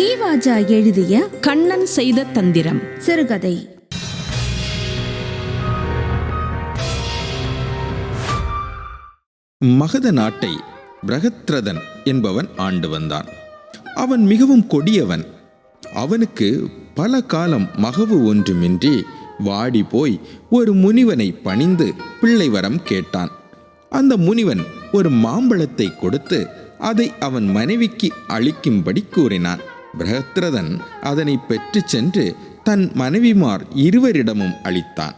கீவாஜா எழுதிய கண்ணன் செய்த தந்திரம். சிறுகதை. மகத நாட்டை பிரகத்ரதன் என்பவன் ஆண்டு வந்தான். அவன் மிகவும் கொடியவன். அவனுக்கு பல காலம் மகவு ஒன்றுமின்றி வாடி போய் ஒரு முனிவனை பணிந்து பிள்ளை வரம் கேட்டான். அந்த முனிவன் ஒரு மாம்பழத்தை கொடுத்து அதை அவன் மனைவிக்கு அளிக்கும்படி கூறினான். பிரகத்ரதன் அதனை பெற்று சென்று தன் மனைவிமார் இருவரிடமும் அளித்தான்.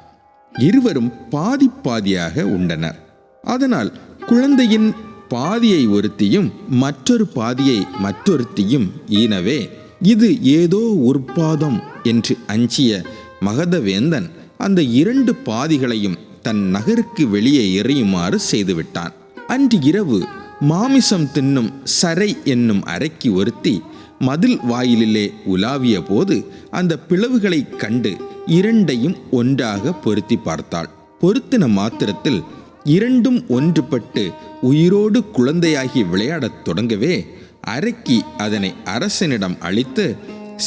இருவரும் பாதி பாதியாக உண்டனர். அதனால் குழந்தையின் பாதியை ஒருத்தியும் மற்றொரு பாதியை மற்றொருத்தியும் ஈனவே இது ஏதோ உற்பாதம் என்று அஞ்சிய மகதவேந்தன் அந்த இரண்டு பாதிகளையும் தன் நகருக்கு வெளியே எறியுமாறு செய்துவிட்டான். அன்று இரவு மாமிசம் தின்னும் சரை என்னும் அறைக்கு ஒருத்தி மதில் வாயிலிலே உலாவிய போது அந்த பிளவுகளைக் கண்டு இரண்டையும் ஒன்றாக பொருத்தி பார்த்தாள். பொருத்தின மாத்திரத்தில் இரண்டும் ஒன்றுபட்டு உயிரோடு குழந்தையாகி விளையாடத் தொடங்கவே அரக்கி அதனை அரசனிடம் அளித்து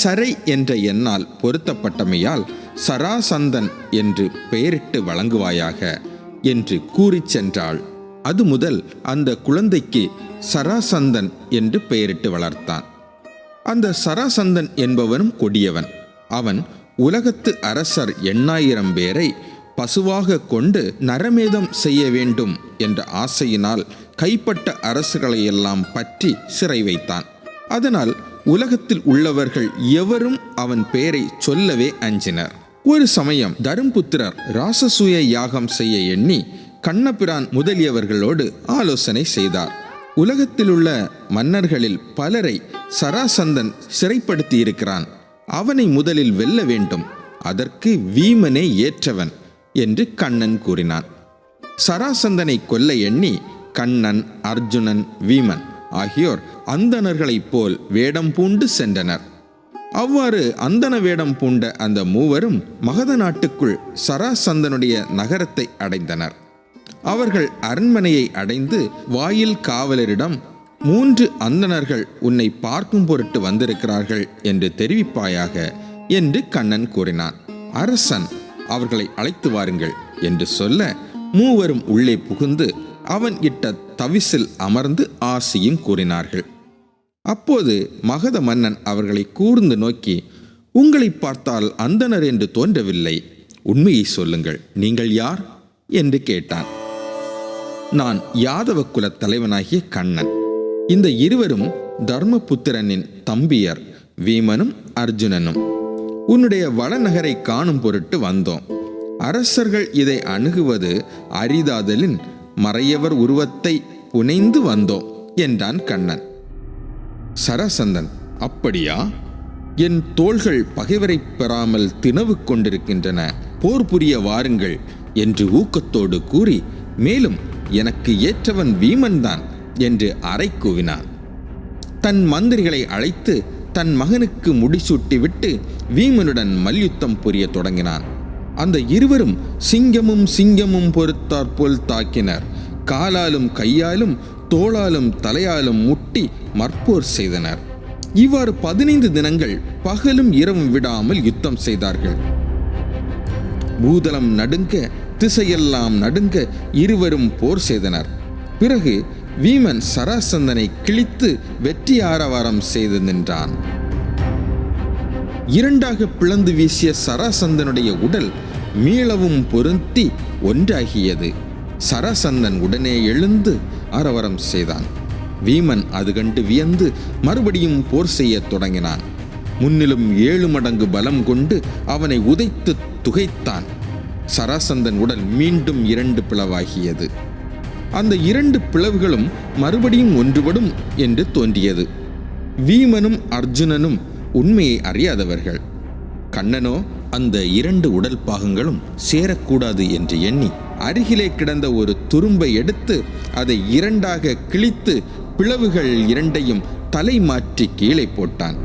சரை என்ற எண்ணால் பொருத்தப்பட்டமையால் சராசந்தன் என்று பெயரிட்டு வழங்குவாயாக என்று கூறிச் சென்றாள். அது முதல் அந்த குழந்தைக்கு சராசந்தன் என்று பெயரிட்டு வளர்த்தான். அந்த சராசந்தன் என்பவனும் கொடியவன். அவன் உலகத்து அரசர் எண்ணாயிரம் பேரை பசுவாக கொண்டு நரமேதம் செய்ய வேண்டும் என்ற ஆசையினால் கைப்பட்ட அரசுகளையெல்லாம் பற்றி சிறை வைத்தான். அதனால் உலகத்தில் உள்ளவர்கள் எவரும் அவன் பெயரை சொல்லவே அஞ்சினர். ஒரு சமயம் தரும்புத்திரர் ராசசூய யாகம் செய்ய எண்ணி கண்ணபிரான் முதலியவர்களோடு ஆலோசனை செய்தார். உலகத்திலுள்ள மன்னர்களில் பலரை சராசந்தன் சிறைப்படுத்தி இருக்கிறான் அவனை முதலில் வெல்ல வேண்டும். அதற்கு வீமனே ஏற்றவன் என்று கண்ணன் கூறினான். சராசந்தனை கொல்ல எண்ணி கண்ணன் அர்ஜுனன் வீமன் ஆகியோர் அந்தணர்களைப் போல் வேடம் பூண்டு சென்றனர். அவ்வாறு அந்தன வேடம் பூண்ட அந்த மூவரும் மகத நாட்டுக்குள் சராசந்தனுடைய நகரத்தை அடைந்தனர். அவர்கள் அரண்மனையை அடைந்து வாயில் காவலரிடம் மூன்று அந்தணர்கள் உன்னை பார்க்கும் பொருட்டு வந்திருக்கிறார்கள் என்று தெரிவிப்பாயாக என்று கண்ணன் கூறினான். அரசன் அவர்களை அழைத்து வாருங்கள் என்று சொல்ல மூவரும் உள்ளே புகுந்து அவன் இட்ட தவிசில் அமர்ந்து ஆசியும் கூறினார்கள். அப்போது மகத மன்னன் அவர்களை கூர்ந்து நோக்கி உங்களை பார்த்தால் அந்தனர் என்று தோன்றவில்லை. உண்மையை சொல்லுங்கள். நீங்கள் யார்? என்று கேட்டான். நான் யாதவ குலத் தலைவனாகிய கண்ணன். இந்த இருவரும் தர்மபுத்திரனின் தம்பியர் வீமனும் அர்ஜுனனும். உன்னுடைய வளநகரை காணும் பொருட்டு வந்தோம். அரசர்கள் இதை அணுகுவது அரிதாதலின் மறையவர் உருவத்தை புனைந்து வந்தோம் என்றான் கண்ணன். சரசந்தன் அப்படியா? என் தோள்கள் பகைவரை பெறாமல் தினவு கொண்டிருக்கின்றன. போர் புரிய வாருங்கள் என்று ஊக்கத்தோடு கூறி மேலும் எனக்கு ஏற்றவன் வீமன் தான் என்று அறை கூவினான். தன் மந்திரிகளை அழைத்து தன் மகனுக்கு முடிசூட்டிவிட்டு வீமனுடன் மல்யுத்தம் புரிய தொடங்கினான். அந்த இருவரும் சிங்கமும் சிங்கமும் பொறுத்தாற்போல் தாக்கினர். காலாலும் கையாலும் தோளாலும் தலையாலும் முட்டி மற்போர் செய்தனர். இவ்வாறு பதினைந்து தினங்கள் பகலும் இரவும் விடாமல் யுத்தம் செய்தார்கள். பூதலம் நடுங்க திசையெல்லாம் நடுங்க இருவரும் போர் செய்தனர். பிறகு வீமன் சராசந்தனை கிழித்து வெற்றி ஆரவாரம் செய்து நின்றான். இரண்டாக பிளந்து வீசிய சராசந்தனுடைய உடல் மீளவும் பொருந்தி ஒன்றாகியது. சராசந்தன் உடனே எழுந்து ஆரவாரம் செய்தான். வீமன் அது கண்டு வியந்து மறுபடியும் போர் செய்யத் தொடங்கினான். முன்னிலும் ஏழு மடங்கு பலம் கொண்டு அவனை உதைத்து துகைத்தான். சராசந்தன் உடல் மீண்டும் இரண்டு பிளவாகியது. அந்த இரண்டு பிளவுகளும் மறுபடியும் ஒன்றுபடும் என்று தோன்றியது. வீமனும் அர்ஜுனனும் உண்மையை அறியாதவர்கள். கண்ணனோ அந்த இரண்டு உடல் பாகங்களும் சேரக்கூடாது என்று எண்ணி அருகிலே கிடந்த ஒரு துரும்பை எடுத்து அதை இரண்டாக கிழித்து பிளவுகள் இரண்டையும் தலை மாற்றி கீழே போட்டான்.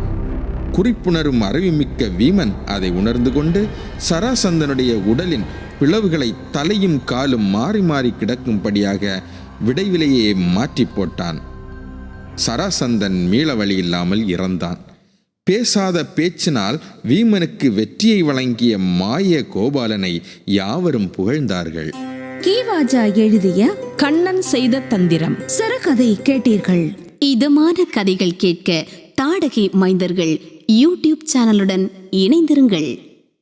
குறிப்புணரும் அறிவுமிக்க வீமன் அதை உணர்ந்து கொண்டு சராசந்தனுடைய உடலின் பிளவுகளை தலையும் காலும் மாறி மாறி கிடக்கும்படியாக விடைவிலேயே மாற்றி போட்டான். சராசந்தன் மீள வழி இல்லாமல் இறந்தான். பேசாத பேச்சினால் வீமனுக்கு வெற்றியை வழங்கிய மாய கோபாலனை யாவரும் புகழ்ந்தார்கள். கீவாஜா எழுதிய கண்ணன் செய்த தந்திரம். சிறுகதை கேட்டீர்கள். இதமான கதைகள் கேட்க தாடகை மைந்தர்கள் யூடியூப் சேனலுடன் இணைந்திருங்கள்.